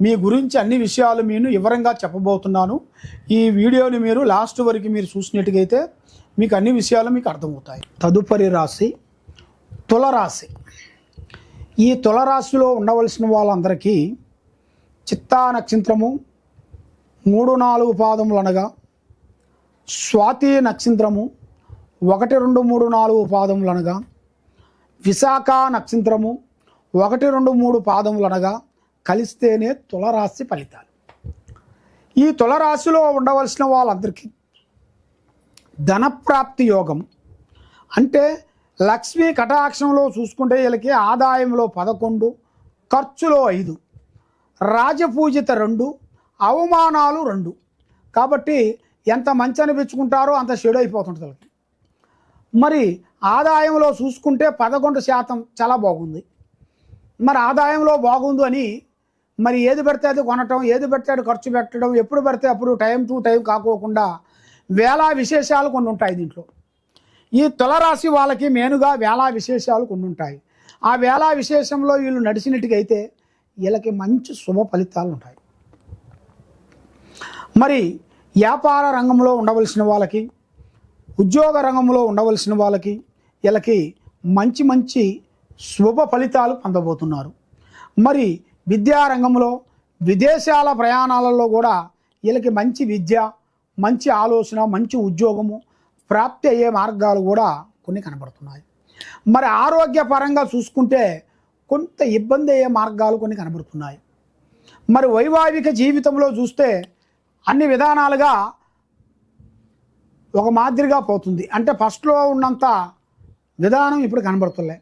మీ గురించి అన్ని విషయాలు నేను వివరంగా చెప్పబోతున్నాను. ఈ వీడియోని మీరు లాస్ట్ వరకు మీరు చూసినట్టుగైతే మీకు అన్ని విషయాలు మీకు అర్థమవుతాయి. తదుపరి రాశి తులరాశి. ఈ తులరాశిలో ఉండవలసిన వాళ్ళందరికీ చిత్తా నక్షత్రము మూడు నాలుగు పాదములు అనగా స్వాతి నక్షత్రము ఒకటి రెండు మూడు నాలుగు పాదములు అనగా విశాఖ నక్షత్రము ఒకటి రెండు మూడు పాదములు అనగా కలిస్తేనే తులరాశి ఫలితాలు. ఈ తులరాశిలో ఉండవలసిన వాళ్ళందరికీ ధనప్రాప్తి యోగం. అంటే లక్ష్మీ కటాక్షంలో చూసుకుంటే వీళ్ళకి ఆదాయంలో పదకొండు ఖర్చులో ఐదు రాజపూజిత రెండు అవమానాలు రెండు. కాబట్టి ఎంత మంచి అనిపించుకుంటారో అంత చెడు అయిపోతుంటుంది వాళ్ళకి. మరి ఆదాయంలో చూసుకుంటే పదకొండు శాతం చాలా బాగుంది. మరి ఆదాయంలో బాగుంది అని మరి ఏది పడితే అది కొనటం ఏది పడితే అది ఖర్చు పెట్టడం ఎప్పుడు పడితే అప్పుడు టైం టు టైం కాకోకుండా వేలా విశేషాలు కొన్ని ఉంటాయి దీంట్లో. ఈ తులరాశి వాళ్ళకి మెయిన్గా వేలా విశేషాలు కొన్ని ఉంటాయి. ఆ వేలా విశేషంలో వీళ్ళు నడిచినట్టుగా అయితే వీళ్ళకి మంచి శుభ ఫలితాలు ఉంటాయి. మరి వ్యాపార రంగంలో ఉండవలసిన వాళ్ళకి ఉద్యోగ రంగంలో ఉండవలసిన వాళ్ళకి వీళ్ళకి మంచి మంచి శుభ ఫలితాలు పొందబోతున్నారు. మరి విద్యారంగంలో విదేశాల ప్రయాణాలలో కూడా వీళ్ళకి మంచి విద్య మంచి ఆలోచన మంచి ఉద్యోగము ప్రాప్తి అయ్యే మార్గాలు కూడా కొన్ని కనబడుతున్నాయి. మరి ఆరోగ్యపరంగా చూసుకుంటే కొంత ఇబ్బంది అయ్యే మార్గాలు కొన్ని కనబడుతున్నాయి. మరి వైవాహిక జీవితంలో చూస్తే అన్ని విధానాలుగా ఒక మాదిరిగా పోతుంది. అంటే ఫస్ట్లో ఉన్నంత విధానం ఇప్పుడు కనబడుతున్నాయి.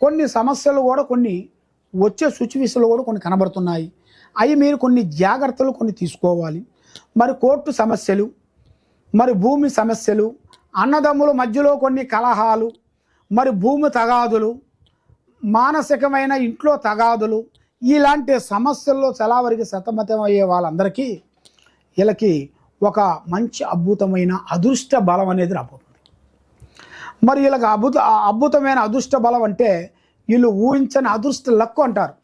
కొన్ని సమస్యలు కూడా కొన్ని వచ్చే సిచ్యువేషన్లు కూడా కొన్ని కనబడుతున్నాయి. అవి మీరు కొన్ని జాగ్రత్తలు కొన్ని తీసుకోవాలి. మరి కోర్టు సమస్యలు మరి భూమి సమస్యలు అన్నదమ్ముల మధ్యలో కొన్ని కలహాలు మరి భూమి తగాదులు మానసికమైన ఇంట్లో తగాదులు ఇలాంటి సమస్యల్లో చలావరికి సతమతం అయ్యే వాళ్ళందరికీ వీళ్ళకి ఒక మంచి అద్భుతమైన అదృష్ట బలం అనేది రాబోతుంది. మరి వీళ్ళకి అద్భుత అద్భుతమైన అదృష్ట బలం అంటే వీళ్ళు ఊహించని అదృష్ట లక్కు అంటారు.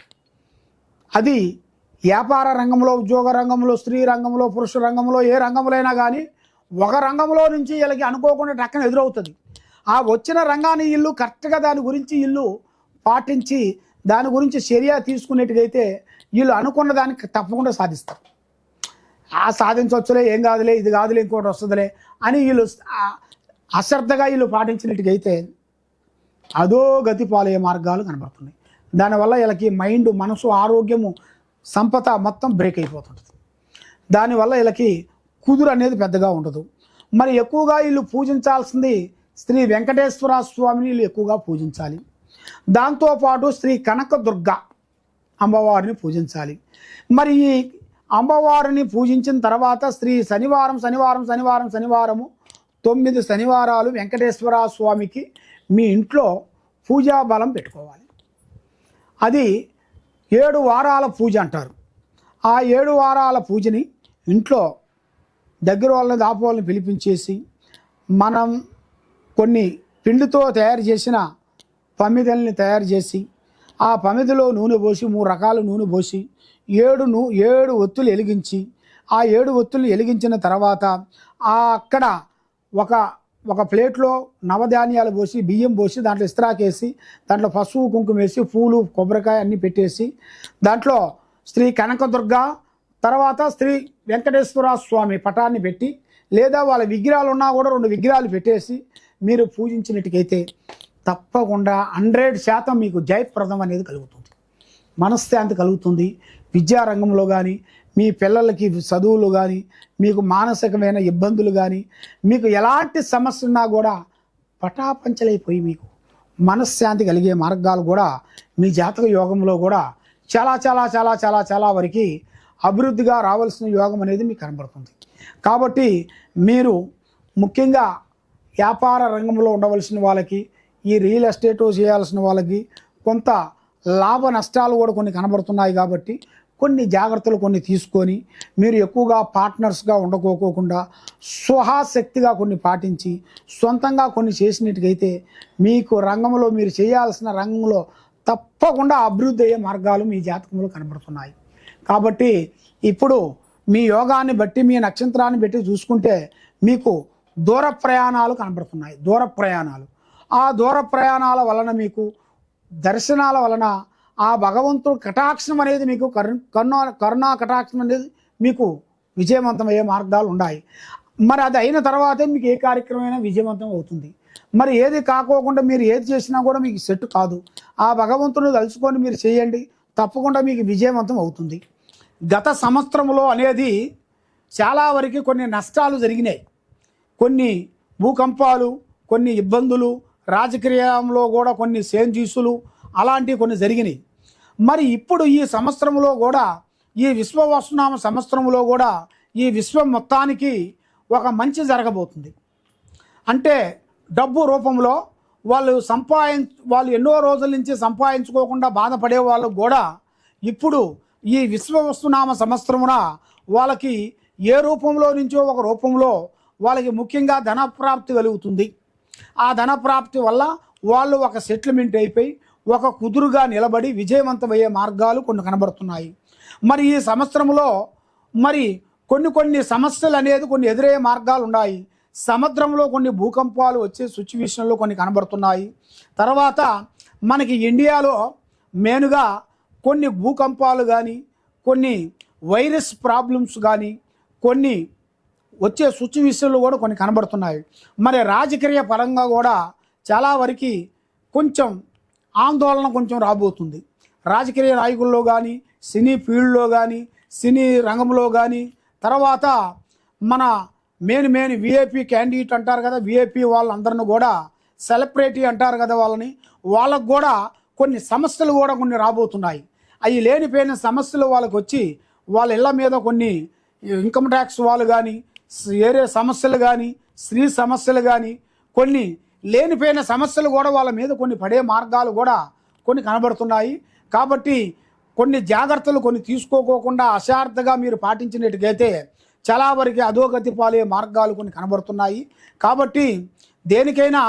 అది వ్యాపార రంగంలో ఉద్యోగ రంగంలో స్త్రీ రంగంలో పురుష రంగంలో ఏ రంగంలో అయినా కానీ ఒక రంగంలో నుంచి వీళ్ళకి అనుకోకుండా టక్కన ఎదురవుతుంది. ఆ వచ్చిన రంగాన్ని ఇల్లు కరెక్ట్గా దాని గురించి ఇల్లు పాటించి దాని గురించి చర్య తీసుకునేట్టుగైతే వీళ్ళు అనుకున్న దానికి తప్పకుండా సాధిస్తారు. ఆ సాధించవచ్చులే ఏం కాదులే ఇది కాదులే ఇంకోటి వస్తుందిలే అని వీళ్ళు అశ్రద్ధగా వీళ్ళు పాటించినట్టుగైతే అదో గతి పాలయ్యే మార్గాలు కనబడుతున్నాయి. దానివల్ల వీళ్ళకి మైండ్ మనసు ఆరోగ్యము సంపద మొత్తం బ్రేక్ అయిపోతుంటుంది. దానివల్ల వీళ్ళకి కుదురు అనేది పెద్దగా ఉండదు. మరి ఎక్కువగా వీళ్ళు పూజించాల్సింది శ్రీ వెంకటేశ్వర స్వామిని వీళ్ళు ఎక్కువగా పూజించాలి. దాంతోపాటు శ్రీ కనకదుర్గ అమ్మవారిని పూజించాలి. మరి ఈ అమ్మవారిని పూజించిన తర్వాత శ్రీ శనివారం శనివారం శనివారం శనివారము తొమ్మిది శనివారాలు వెంకటేశ్వర స్వామికి మీ ఇంట్లో పూజా బలం పెట్టుకోవాలి. అది ఏడు వారాల పూజ అంటారు. ఆ ఏడు వారాల పూజని ఇంట్లో దగ్గర వాళ్ళని దాపు వాళ్ళని పిలిపించేసి మనం కొన్ని పిండితో తయారు చేసిన పమిదల్ని తయారు చేసి ఆ పమిదిలో నూనె పోసి మూడు రకాల నూనె పోసి ఏడు నూ ఏడు ఒత్తులు వెలిగించి ఆ ఏడు ఒత్తులు వెలిగించిన తర్వాత ఆ అక్కడ ఒక ఒక ప్లేట్లో నవధాన్యాలు పోసి బియ్యం పోసి దాంట్లో ఇస్త్రాకేసి దాంట్లో పసుపు కుంకుమ వేసి పూలు కొబ్బరికాయ అన్నీ పెట్టేసి దాంట్లో శ్రీ కనకదుర్గ తర్వాత శ్రీ వెంకటేశ్వర స్వామి పటాన్ని పెట్టి లేదా వాళ్ళ విగ్రహాలు ఉన్నా కూడా రెండు విగ్రహాలు పెట్టేసి మీరు పూజించినట్టుకైతే తప్పకుండా హండ్రెడ్ శాతం మీకు జయప్రదం అనేది కలుగుతుంది. మనశ్శాంతి కలుగుతుంది. విద్యారంగంలో కానీ మీ పిల్లలకి చదువులు కానీ మీకు మానసికమైన ఇబ్బందులు కానీ మీకు ఎలాంటి సమస్య ఉన్నా కూడా పటాపంచలైపోయి మీకు మనశ్శాంతి కలిగే మార్గాలు కూడా మీ జాతక యోగంలో కూడా చాలా చాలా చాలా చాలా చాలా వరకు అభివృద్ధిగా రావాల్సిన యోగం అనేది మీకు కనబడుతుంది. కాబట్టి మీరు ముఖ్యంగా వ్యాపార రంగంలో ఉండవలసిన వాళ్ళకి ఈ రియల్ ఎస్టేట్ చేయాల్సిన వాళ్ళకి కొంత లాభ నష్టాలు కూడా కొన్ని కనబడుతున్నాయి కాబట్టి కొన్ని జాగ్రత్తలు కొన్ని తీసుకొని మీరు ఎక్కువగా పార్ట్నర్స్గా ఉండకోకోకుండా స్వహాశక్తిగా కొన్ని పాటించి సొంతంగా కొన్ని చేసినట్టుకైతే మీకు రంగంలో మీరు చేయాల్సిన రంగంలో తప్పకుండా అభివృద్ధి అయ్యే మార్గాలు మీ జాతకంలో కనబడుతున్నాయి. కాబట్టి ఇప్పుడు మీ యోగాన్ని బట్టి మీ నక్షత్రాన్ని బట్టి చూసుకుంటే మీకు దూర ప్రయాణాలు కనబడుతున్నాయి. దూర ప్రయాణాలు. ఆ దూర ప్రయాణాల వలన మీకు దర్శనాల వలన ఆ భగవంతుడు కటాక్షం అనేది మీకు కరు కరుణా కరుణా కటాక్షం అనేది మీకు విజయవంతమయ్యే మార్గాలు ఉన్నాయి. మరి అది అయిన తర్వాతే మీకు ఏ కార్యక్రమమైనా విజయవంతం అవుతుంది. మరి ఏది కాకోకుండా మీరు ఏది చేసినా కూడా మీకు సెట్ కాదు. ఆ భగవంతుని తలుచుకొని మీరు చేయండి. తప్పకుండా మీకు విజయవంతం అవుతుంది. గత సంవత్సరంలో అనేది చాలా వరకు కొన్ని నష్టాలు జరిగినాయి. కొన్ని భూకంపాలు కొన్ని ఇబ్బందులు రాజకీయంలో కూడా కొన్ని సేంజీసులు అలాంటివి కొన్ని జరిగినాయి. మరి ఇప్పుడు ఈ సంవత్సరంలో కూడా ఈ విశ్వవస్తునామ సంవత్సరంలో కూడా ఈ విశ్వం మొత్తానికి ఒక మంచి జరగబోతుంది. అంటే డబ్బు రూపంలో వాళ్ళు సంపాదిం వాళ్ళు ఎన్నో రోజుల నుంచి సంపాదించుకోకుండా బాధపడే వాళ్ళు కూడా ఇప్పుడు ఈ విశ్వవస్తునామ సంవత్సరమున వాళ్ళకి ఏ రూపంలో నుంచో ఒక రూపంలో వాళ్ళకి ముఖ్యంగా ధనప్రాప్తి కలుగుతుంది. ఆ ధనప్రాప్తి వల్ల వాళ్ళు ఒక సెటిల్మెంట్ అయిపోయి ఒక కుదురుగా నిలబడి విజయవంతమయ్యే మార్గాలు కొన్ని కనబడుతున్నాయి. మరి ఈ సంవత్సరంలో మరి కొన్ని కొన్ని సమస్యలు అనేది కొన్ని ఎదురయ్యే మార్గాలు ఉన్నాయి. సముద్రంలో కొన్ని భూకంపాలు వచ్చే సిచ్యువేషన్లో కొన్ని కనబడుతున్నాయి. తర్వాత మనకి ఇండియాలో మెయిన్గా కొన్ని భూకంపాలు కానీ కొన్ని వైరస్ ప్రాబ్లమ్స్ కానీ కొన్ని వచ్చే సిచ్యువేషన్లు కూడా కొన్ని కనబడుతున్నాయి. మరి రాజకీయ పరంగా కూడా చాలా వరకు కొంచెం ఆందోళన కొంచెం రాబోతుంది. రాజకీయ నాయకుల్లో కానీ సినీ ఫీల్డ్లో కానీ సినీ రంగంలో కానీ తర్వాత మన మెయిన్ మెయిన్ విఐపి క్యాండిడేట్ అంటారు కదా విఐపి వాళ్ళందరిని కూడా సెలబ్రిటీ అంటారు కదా వాళ్ళని వాళ్ళకు కూడా కొన్ని సమస్యలు కూడా కొన్ని రాబోతున్నాయి. అవి లేనిపోయిన సమస్యలు వాళ్ళకు వచ్చి వాళ్ళ ఇళ్ళ మీద కొన్ని ఇన్కమ్ ట్యాక్స్ వాళ్ళు కానీ వేరే సమస్యలు కానీ స్త్రీ సమస్యలు కానీ కొన్ని లేనిపోయిన సమస్యలు కూడా వాళ్ళ మీద కొన్ని పడే మార్గాలు కూడా కొన్ని కనబడుతున్నాయి. కాబట్టి కొన్ని జాగ్రత్తలు కొన్ని తీసుకోకోకుండా అశార్థగా మీరు పాటించినట్టుగైతే చాలా వరకు అధోగతి పాలే మార్గాలు కొన్ని కనబడుతున్నాయి. కాబట్టి దేనికైనా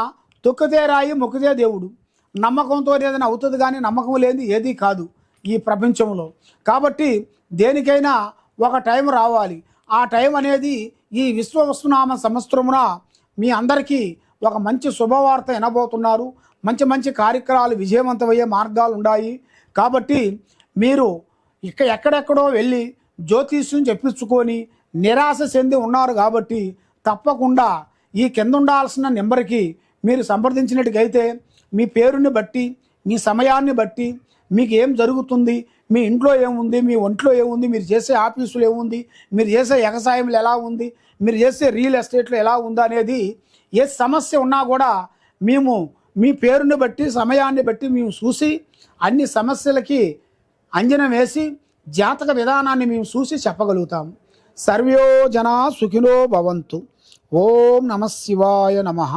తొక్కితే రాయి మొక్కితే దేవుడు. నమ్మకంతో ఏదైనా అవుతుంది కానీ నమ్మకం లేని ఏది కాదు ఈ ప్రపంచంలో. కాబట్టి దేనికైనా ఒక టైం రావాలి. ఆ టైం అనేది ఈ విశ్వవస్తునామ సంవత్సరమున మీ అందరికీ ఒక మంచి శుభవార్త వినబోతున్నారు. మంచి మంచి కార్యక్రమాలు విజయవంతమయ్యే మార్గాలు ఉన్నాయి కాబట్టి మీరు ఇక ఎక్కడెక్కడో వెళ్ళి జ్యోతిష్యం చెప్పించుకొని నిరాశ చెంది ఉన్నారు కాబట్టి తప్పకుండా ఈ కింద ఉండాల్సిన నెంబర్కి మీరు సంప్రదించినట్టుగైతే మీ పేరుని బట్టి మీ సమయాన్ని బట్టి మీకు ఏం జరుగుతుంది మీ ఇంట్లో ఏముంది? మీ ఒంట్లో ఏముంది? మీరు చేసే ఆఫీసులో ఏముంది? మీరు చేసే వ్యవసాయంలో ఎలా ఉంది? మీరు చేసే రియల్ ఎస్టేట్లో ఎలా ఉంది అనేది ఏ సమస్య ఉన్నా కూడా మేము మీ పేరుని బట్టి సమయాన్ని బట్టి మేము చూసి అన్ని సమస్యలకి అంజనం వేసి జాతక విధానాన్ని మేము చూసి చెప్పగలుగుతాం. సర్వ్యో జనా సుఖినో భవంతు. ఓం నమ శివాయ నమః.